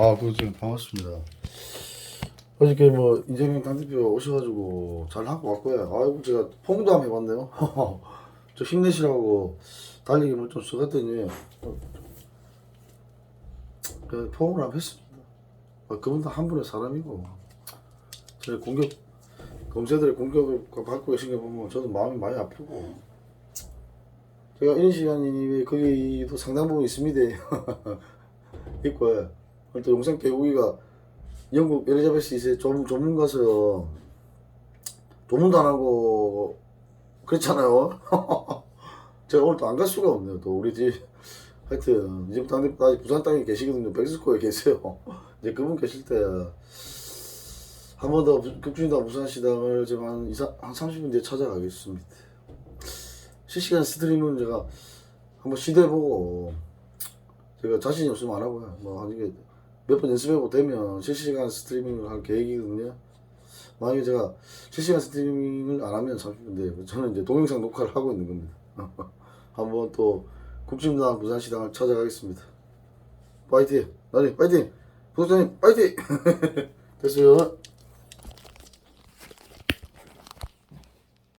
아, 그죠. 반갑습니다. 어저께 뭐 이재명 당대표 오셔가지고 잘 하고 왔고요. 아이고 제가 퐁도 한번 해봤네요. 저 힘내시라고 달리기 뭐좀 써갔더니 그 포옹을 한번 했습니다. 아, 그분도 한 분의 사람이고 제 공격 검사들의 공격을 받고 계신 거 보면 저도 마음이 많이 아프고 제가 이런 시간이 거기도 상당 부분 있습니다. 있고 또 용산 개구기가 영국 엘리자베스 2세 조문, 조문 가서 조문도 안 하고 그랬잖아요. 제가 오늘 또 안 갈 수가 없네요. 또 우리 집 하여튼 이제부터 당대표 아직 부산 땅에 계시거든요. 백스코에 계세요. 이제 그분 계실 때 한 번더 극주인당 부산시당을 제가 한, 2, 한 30분 뒤에 찾아가겠습니다. 실시간 스트리밍은 제가 한번 시도해보고 제가 자신이 없으면 안 하고요. 뭐한 이게 몇 번 연습해보고 되면 실시간 스트리밍을 할 계획이거든요. 만약에 제가 실시간 스트리밍을 안 하면 30분인데 저는 이제 동영상 녹화를 하고 있는 겁니다. 한번 또 국진당 부산시당을 찾아가겠습니다. 파이팅! 나니 파이팅! 부장님 파이팅! 됐어요.